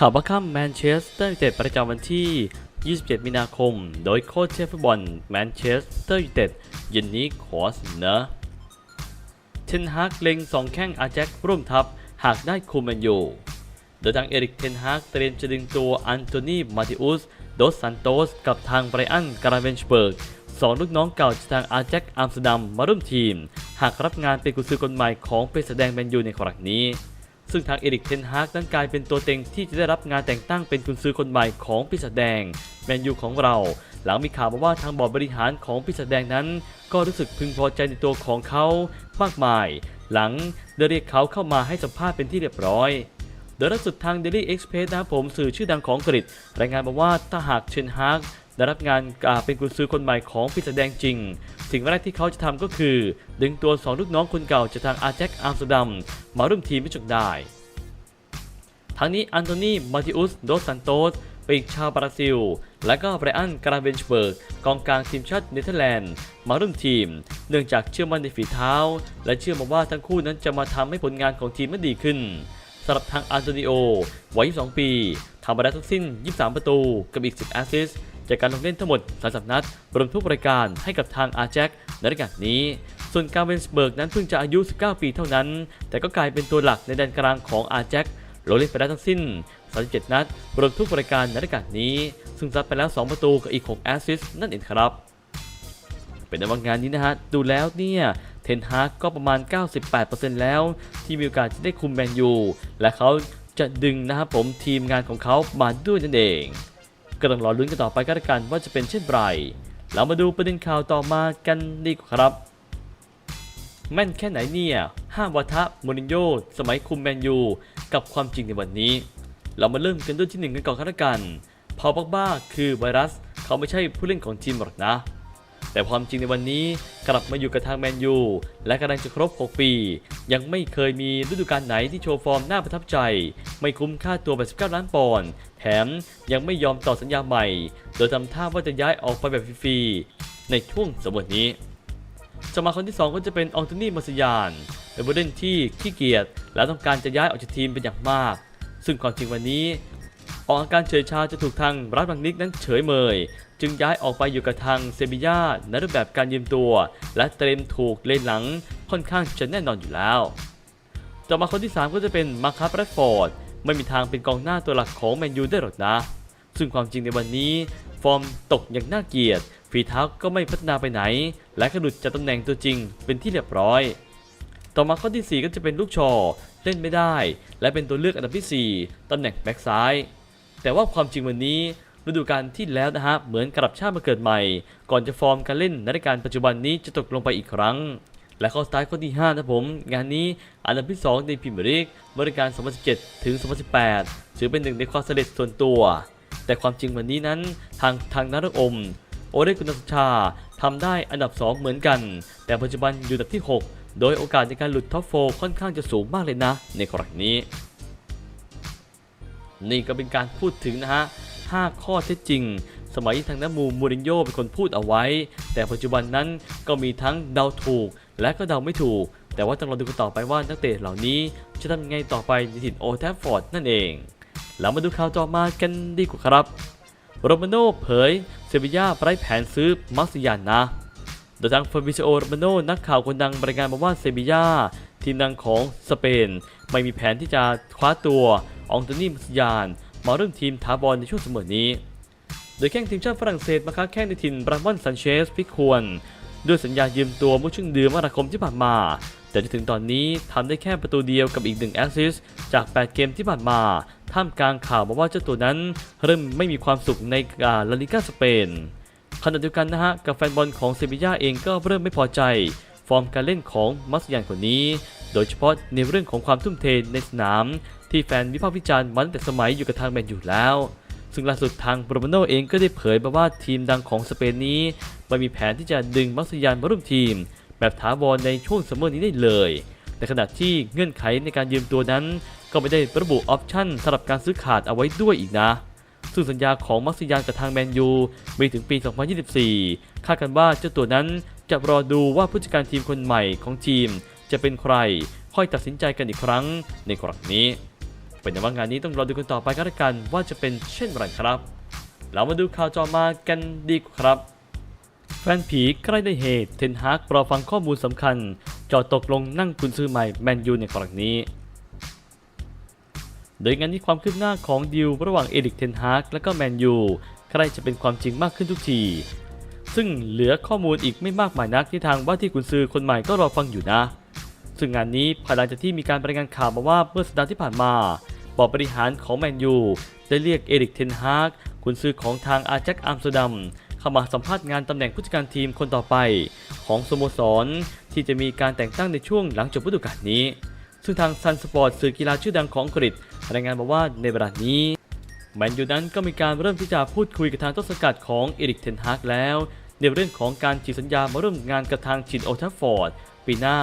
ข่าวบัคคัมแมนเชสเตอร์ยูไนเต็ดประจำวันที่ 27 มีนาคม โดยโค้ชเชฟฟุตบอลแมนเชสเตอร์ยูไนเต็ดเย็นนี้ขอเสนอเทนฮากเล็งสองแข้งอาแจ็คร่วมทัพหากได้คุมแมนยูโดยทางเอริกเทนฮากเตรียมจะดึงตัวอันโตนีมาติอุสโดสซันโตสกับทางไบรอันการาเวนชเบิร์กสองลูกน้องเก่าจากทางอาแจ็คอัมสเตอร์ดัมมาร่วมทีม หากรับงานเป็นกุซือคนใหม่ของเป็นแสดงแมนยูในครั้งนี้ ซึ่งทางเอริกเทนฮากนั้นกลายเป็นตัวเต็งที่จะได้รับงานแต่งตั้งเป็นกุนซือคนใหม่ของปีศาจแดงแมนยูของเรา หลังมีข่าวมาว่าทางบอร์ดบริหารของปีศาจแดงนั้น ก็รู้สึกพึงพอใจในตัวของเขามากมาย หลังได้เรียกเขาเข้ามาให้สัมภาษณ์เป็นที่เรียบร้อยโดยล่าสุดทาง Daily Express นะผมสื่อชื่อดังของอังกฤษรายงานมาว่าถ้าหากเชนฮาก ได้รับงานเป็นกุนซือคนใหม่ของปีศาจแดงจริง สิ่งแรกที่เขาจะทำก็คือ ดึงตัวสองลูกน้องคนเก่าจากทางอาแจ็คอัมสเตอร์ดัมมาร่วมทีมไม่จงได้ทั้งนี้อันโตนีมาติอุสโดสันโตสปีกชาวบราซิล และก็ไบรอันกราเวนชเบิร์กกองกลางทีมชาติเนเธอร์แลนด์ มาร่วมทีม เนื่องจากเชื่อมั่นในฝีเท้า และเชื่อมาว่าทั้งคู่นั้นจะมาทำให้ผลงานของทีมมันดีขึ้นสำหรับทางอันโตนิโอวัย 22 ปีทำไปได้ทั้งสิ้น 23 ประตู กับอีก 10 แอสซิสต์ จากการลงเล่นทั้งหมด30นัดรวมทุกรายการให้กับทางอาแจ็คในรายการนี้ ส่วนกาเวนสเบิร์กนั้นเพิ่งจะอายุ 19 ปีเท่านั้น แต่ก็กลายเป็นตัวหลักในแดนกลางของอาแจ็คลงเล่นไปได้ทั้งสิ้น 37 นัดรวมทุกรายการในรายการนี้ ซึ่งซัดไปแล้ว 2 ประตูกับอีก 6 แอสซิสต์นั่นเองครับ เป็นในว่างานนี้นะฮะดูแล้วเนี่ยเทนฮากก็ประมาณ 98%แล้ว ที่มีโอกาสจะได้คุมแมนยูและเขาจะดึงนะครับผมทีมงานของเขามาด้วยนั่นเอง ก็ต้องรอลุ้นกันต่อไปก็แล้วกันว่าจะเป็นเช่นไรเรามาดูประเด็นข่าวต่อมากันดีกว่าครับ แม่นแค่ไหนเนี่ยห้าวัทะโมรินโญ่สมัยคุมแมนยู กับความจริงในวันนี้ เรามาเริ่มกันด้วยที่หนึ่งกันก่อนก็แล้วกันพอบักบ้าคือไวรัส เขาไม่ใช่ผู้เล่นของทีมหรอกนะ แต่ความจริงในวันนี้กลับมาอยู่กับทางแมนยูและกำลังจะครบ 6 ปี ยังไม่เคยมีฤดูกาลไหนที่โชว์ฟอร์มน่าประทับใจ ไม่คุ้มค่าตัว 89 ล้านปอนด์แถมยังไม่ยอมต่อสัญญาใหม่ โดยทำท่าว่าจะย้ายออกไปแบบฟรีๆในช่วงสมบทนี้สมาคนที่ 2 ก็จะเป็นอองโตนีมาสยานเป็นผู้เล่นที่ขี้เกียจและต้องการจะย้ายออกจากทีมเป็นอย่างมาก ซึ่งความจริงวันนี้ ออกอาการเฉยชาจะถูกทางรัฐบังนิกนั้นเฉยเมย จึงย้ายออกไปอยู่กับทางเซบียาในรูปแบบการยืมตัว และเตรียมถูกเล่นหลังค่อนข้างจะแน่นอนอยู่แล้ว ต่อมาคนที่ 3 ก็จะเป็นมาร์คัสแรดฟอร์ดไม่มีทางเป็นกองหน้าตัวหลักของแมนยูได้หรอกนะ ซึ่งความจริงในวันนี้ ฟอร์มตกอย่างน่าเกลียดฝีเท้าก็ไม่พัฒนาไปไหน และก็หลุดจากตำแหน่งตัวจริงเป็นที่เรียบร้อย ต่อมาข้อที่ 4 ก็จะเป็นลูกชอเล่นไม่ได้ และเป็นตัวเลือกอันดับที่ 4ตำแหน่งแบ็กซ้าย แต่ว่าความจริงวันนี้ ฤดูกาลที่แล้วนะฮะเหมือนกลับชาติมาเกิดใหม่ ก่อนจะฟอร์มการเล่นในรายการปัจจุบันนี้จะตกลงไปอีกครั้ง และข้อสตาร์ทข้อที่ 5 นะผม งานนี้อันดับที่ 2 ในพรีเมียร์ลีกบริการ 2017 ถึง 2018 ถือเป็นหนึ่งในความสำเร็จส่วนตัว แต่ความจริงวันนี้นั้นทางทางนักอม โอเดกุนสชาทำได้อันดับ 2 เหมือนกัน แต่ปัจจุบันอยู่อันดับที่ 6 โดยโอกาสในการหลุดท็อปโฟค่อนข้างจะสูงมากเลยนะ ในกรณีนี้ นี่ก็เป็นการพูดถึงนะฮะ 5 ข้อเท็จจริง สมัยที่ทางน้ำมูมูรินโญ่เป็นคนพูดเอาไว้ แต่ปัจจุบันนั้นก็มีทั้งเดาถูก และก็เดาไม่ถูก แต่ว่าต้องรอดูกันต่อไปว่านักเตะเหล่านี้ จะทำยังไงต่อไปในถิ่นโอแทฟฟอร์ดนั่นเองเรามาดูข่าวต่อมากันดีกว่าครับโรมาโน่เผยเซบีย่าไร้แผนซื้อมักซิยานนะโดยทางฟาบิซิโอโรมาโน่นักข่าวคนดังรายงานมาว่าเซบีย่าทีมดังของสเปน ไม่มีแผนที่จะคว้าตัวอองโตนีมัสยาน มาเริ่มทีมถาวรในช่วงเสมอนี้ โดยแข้งทีมชาติฝรั่งเศสมาค้าแข้งในถิ่นบรามอนซันเชสพิกควรด้วยสัญญายืมตัวเมื่อช่วงเดือนมกราคมที่ผ่านมา แต่จนถึงตอนนี้ทำได้แค่ประตูเดียวกับอีกหนึ่งแอสซิสต์จาก 8 เกมที่ผ่านมา ท่ามกลางข่าวมาว่าเจ้าตัวนั้น เริ่มไม่มีความสุขในลาลิกาสเปนขณะเดียวกันนะฮะกับแฟนบอลของเซบีย่าเองก็เริ่มไม่พอใจ ฟอร์มการเล่นของมัสยันคนนี้ โดยเฉพาะในเรื่องของความทุ่มเทในสนาม ที่แฟนวิพากษ์วิจารณ์มาตั้งแต่สมัยอยู่กับทางแมนอยู่แล้ว ซึ่งล่าสุดทางโรโมโนเองก็ได้เผยมาว่าทีมดังของสเปนนี้ไม่มีแผนที่จะดึงมัสยันมาร่วมทีม แบบถาวรในช่วงซัมเมอร์นี้ได้เลยในขณะที่เงื่อนไขในการยืมตัวนั้น ก็ไม่ได้ระบุออปชั่นสำหรับการซื้อขาดเอาไว้ด้วยอีกนะซึ่งสัญญาของมักซิยานกับทางแมนยูมีถึงปี 2024 คาดกันว่าเจ้าตัวนั้นจะรอดูว่าผู้จัดการทีมคนใหม่ของทีมจะเป็นใคร ค่อยตัดสินใจกันอีกครั้งในครั้งนี้ เป็นแต่ว่างานนี้ต้องรอดูกันต่อไปก็แล้วกันว่าจะเป็นเช่นไรครับ เรามาดูข่าวจอมากันดีกว่าครับแฟนผีใกล้ได้เหตุเทนฮากรอฟังข้อมูลสำคัญจอตกลงนั่งกุนซือใหม่แมนยูในครั้งนี้ โดยงานนี้ความคืบหน้าของดิวระหว่างเอริกเทนฮากและก็แมนยูใกล้จะเป็นความจริงมากขึ้นทุกที ซึ่งเหลือข้อมูลอีกไม่มากมายนักที่ทางว่าที่กุนซือคนใหม่ก็รอฟังอยู่นะ ซึ่งงานนี้ภายหลังจากที่มีการรายงานข่าวมาว่าเมื่อสัปดาห์ที่ผ่านมา บอร์ดบริหารของแมนยูได้เรียกเอริกเทนฮากกุนซือของทางอาแจ็คอัมสเตอร์ดัมเข้ามาสัมภาษณ์งานตำแหน่งผู้จัดการทีมคนต่อไป ของสโมสร ที่จะมีการแต่งตั้งในช่วงหลังจบฤดูกาลนี้ ซึ่งทางซันสปอร์ตสื่อกีฬาชื่อดังของอังกฤษรายงานมาว่าในเวลานี้แมนยูนั้นก็มีการเริ่มที่จะพูดคุยกับทางต้นสังกัดของเอริกเทนฮากแล้วในเรื่องของการฉีดสัญญามาร่วมงานกับทางชินโอทัฟฟอร์ดปีหน้า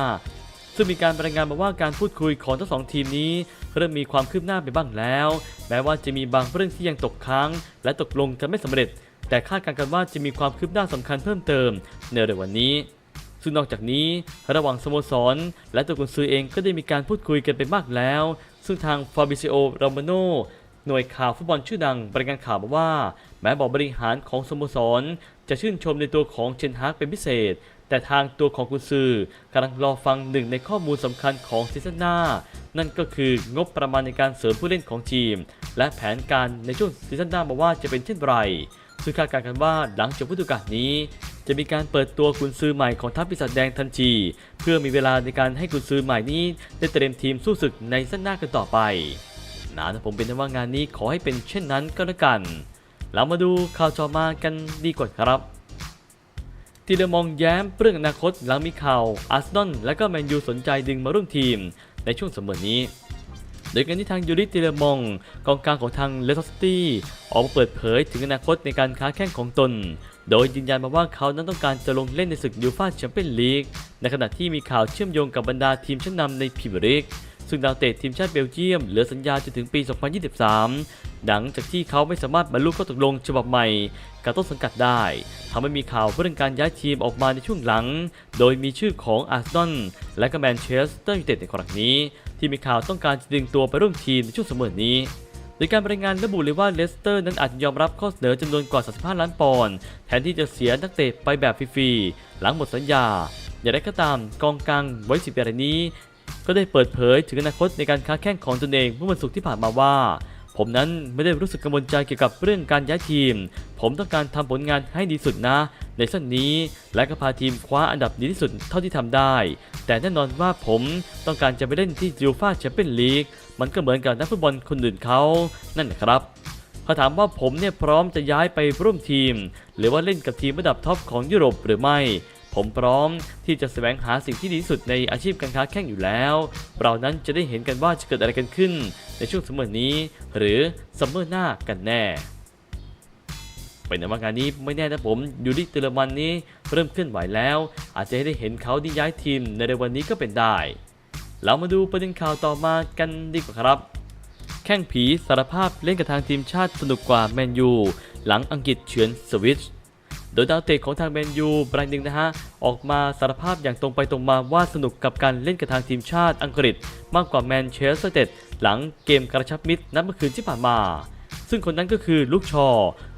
ซึ่งมีการรายงานมาว่าการพูดคุยของทั้งสองทีมนี้ เริ่มมีความคืบหน้าไปบ้างแล้ว แม้ว่าจะมีบางเรื่องที่ยังตกค้าง และตกลงกันไม่สำเร็จ แต่คาดการณ์กันว่าจะมีความคืบหน้าสำคัญเพิ่มเติมในเร็ววันนี้ซึ่งนอกจากนี้ระหว่างสโมสร และตัวกุนซือเองก็ได้มีการพูดคุยกันไปมากแล้ว ซึ่งทางฟาบิซิโอรามโนหน่วยข่าวฟุตบอลชื่อดังรายงานข่าวมาว่า แม้บอร์ดบริหารของสโมสร จะชื่นชมในตัวของเชนฮากเป็นพิเศษ แต่ทางตัวของกุนซือกำลังรอฟังหนึ่งในข้อมูลสำคัญของซีซั่นหน้า นั่นก็คืองบประมาณในการเสริมผู้เล่นของทีม และแผนการในช่วงซีซั่นหน้ามาว่าจะเป็นเช่นไรซึ่งคาดการณ์กันว่าหลังจบฤดูกาลนี้ จะมีการเปิดตัวกุนซือใหม่ของทัพปีศาจแดงทันที เพื่อมีเวลาในการให้กุนซือใหม่นี้ได้เตรียมทีมสู้ศึกในสั้นหน้ากันต่อไปนะผมเป็นว่างานนี้ขอให้เป็นเช่นนั้นก็แล้วกัน เรามาดูข่าวจอมากันดีกว่าครับ ทีเดมองแย้มเรื่องอนาคตหลังมีข่าวอาร์เซนอลและก็แมนยูสนใจดึงมาร่วมทีมในช่วงเสมอนี้ โดยการที่ทางยูริติเลมองกองกลางของทางเลสเตอร์ซิตี้ออกมาเปิดเผยถึงอนาคตในการค้าแข่งของตน โดยยืนยันมาว่าเขานั้นต้องการจะลงเล่นในศึกยูฟ่าแชมเปี้ยนลีก ในขณะที่มีข่าวเชื่อมโยงกับบรรดาทีมชั้นนำในพรีเมียร์ลีกซึ่งดาวเตะทีมชาติเบลเยียมเหลือสัญญาจนถึงปี 2023 หลังจากที่เขาไม่สามารถบรรลุข้อตกลงฉบับใหม่กับต้นสังกัดได้ทำให้มีข่าวเรื่องการย้ายทีมออกมาในช่วงหลัง โดยมีชื่อของอาร์เซนอลและก็แมนเชสเตอร์ยูไนเต็ดในครั้งนี้ ที่มีข่าวต้องการจะดึงตัวไปร่วมทีมในช่วงเสมอนี้โดยการรายงานระบุเลยว่าเลสเตอร์นั้นอาจยอมรับข้อเสนอจำนวนกว่า 35 ล้านปอนด์แทนที่จะเสียนักเตะไปแบบฟรีๆหลังหมดสัญญา อย่างไรก็ตามกองกลางไว้สิบปีนี้ ก็ได้เปิดเผยถึงอนาคตในการค้าแข่งของตนเองเมื่อวันศุกร์ที่ผ่านมาว่า ผมนั้นไม่ได้รู้สึกกังวลใจเกี่ยวกับเรื่องการย้ายทีม ผมต้องการทำผลงานให้ดีสุดนะ ในสั้นนี้ และก็พาทีมคว้าอันดับดีที่สุดเท่าที่ทำได้ แต่แน่นอนว่าผมต้องการจะไปเล่นที่ยูฟ่าแชมเปี้ยนลีกมันก็เหมือนกับนักฟุตบอลคนอื่นเขานั่นแหละครับเขาถามว่าผมเนี่ยพร้อมจะย้ายไปร่วมทีม หรือว่าเล่นกับทีมระดับท็อปของยุโรปหรือไม่ ผมพร้อมที่จะแสวงหาสิ่งที่ดีที่สุดในอาชีพการค้าแข่งอยู่แล้ว เรานั้นจะได้เห็นกันว่าจะเกิดอะไรกันขึ้น ในช่วงซัมเมอร์นี้ หรือซัมเมอร์หน้ากันแน่เป็นในว่างานนี้ไม่แน่นะผมยูริเตอร์มันนี้เริ่มเคลื่อนไหวแล้ว อาจจะได้เห็นเขาที่ย้ายทีมในเร็ววันนี้ก็เป็นได้ เรามาดูประเด็นข่าวต่อมากันดีกว่าครับ แข้งผีสารภาพเล่นกับทางทีมชาติสนุกกว่าแมนยูหลังอังกฤษเฉือนสวิตช์ โดยดาวเตะของทางแมนยูบรายหนึ่งนะฮะ ออกมาสารภาพอย่างตรงไปตรงมาว่าสนุกกับการเล่นกับทางทีมชาติอังกฤษ มากกว่าแมนเชสเตอร์ยูไนเต็ดหลังเกมกระชับมิตรนัดเมื่อคืนที่ผ่านมา ซึ่งคนนั้นก็คือลูกชอ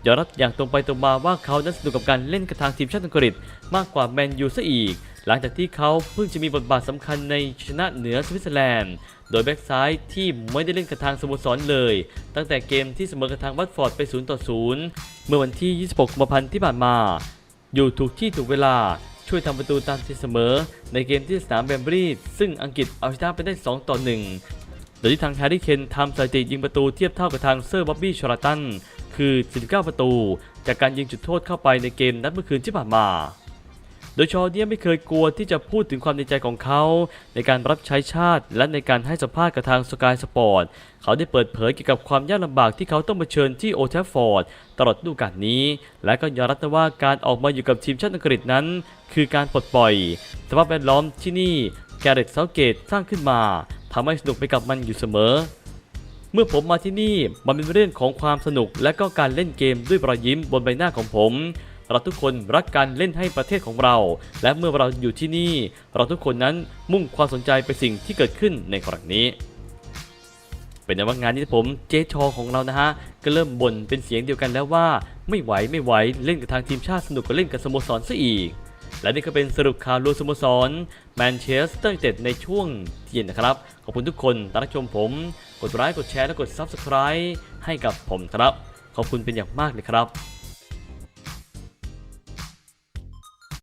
ยอมรับอย่างตรงไปตรงมาว่าเขานั้นสนุกกับการเล่นกับทางทีมชาติอังกฤษ มากกว่าแมนยูซะอีก หลังจากที่เขาเพิ่งจะมีบทบาทสำคัญในชนะเหนือสวิตเซอร์แลนด์ โดยแบ็กซ้ายที่ไม่ได้เล่นกับทางสโมสรเลย ตั้งแต่เกมที่เสมอกับทางวัตฟอร์ดไป 0 ต่อ 0 เมื่อวันที่ 26 กุมภาพันธ์ที่ผ่านมา อยู่ถูกที่ถูกเวลาช่วยทำประตูตามที่เสมอ ในเกมที่สนามแบมบรีดซึ่งอังกฤษเอาชนะไปได้ 2 ต่อ 1 โดยที่ทางแฮร์รี่เคนทำสถิติยิงประตูเทียบเท่ากับทางเซอร์บ๊อบบี้ชอร์ตันคือ 49 ประตู จากการยิงจุดโทษเข้าไปในเกมนัดเมื่อคืนที่ผ่านมา โดยชอเนี่ยไม่เคยกลัวที่จะพูดถึงความในใจของเขา ในการรับใช้ชาติ และในการให้สัมภาษณ์กับทางสกายสปอร์ต เขาได้เปิดเผยเกี่ยวกับความยากลำบากที่เขาต้องเผชิญที่โอลด์แทฟฟอร์ดตลอดฤดูกาลนี้ และก็ยอมรับว่าการออกมาอยู่กับทีมชาติอังกฤษนั้น คือการปลดปล่อยสภาพแวดล้อมที่นี่แกเรตเซาเกตสร้างขึ้นมาทำให้สนุกไปกับมันอยู่เสมอเมื่อผมมาที่นี่มันเป็นเรื่องของความสนุกและก็การเล่นเกมด้วยรอยยิ้มบนใบหน้าของผม เราทุกคนรักการเล่นให้ประเทศของเรา และเมื่อเราอยู่ที่นี่ เราทุกคนนั้นมุ่งความสนใจไปสิ่งที่เกิดขึ้นในครั้งนี้ เป็นในว่างานนี้ผมเจชอของเรานะฮะก็เริ่มบ่นเป็นเสียงเดียวกันแล้วว่าไม่ไหวไม่ไหวเล่นกับทางทีมชาติสนุกกว่าเล่นกับสโมสรซะอีกและนี่ก็เป็นสรุปข่าวรวมสโมสรแมนเชสเตอร์ยูไนเต็ดในช่วงเย็นนะครับ ขอบคุณทุกคนที่รับชมผม กดไลค์กดแชร์และกด Subscribe ให้กับผมครับ ขอบคุณเป็นอย่างมากเลยครับ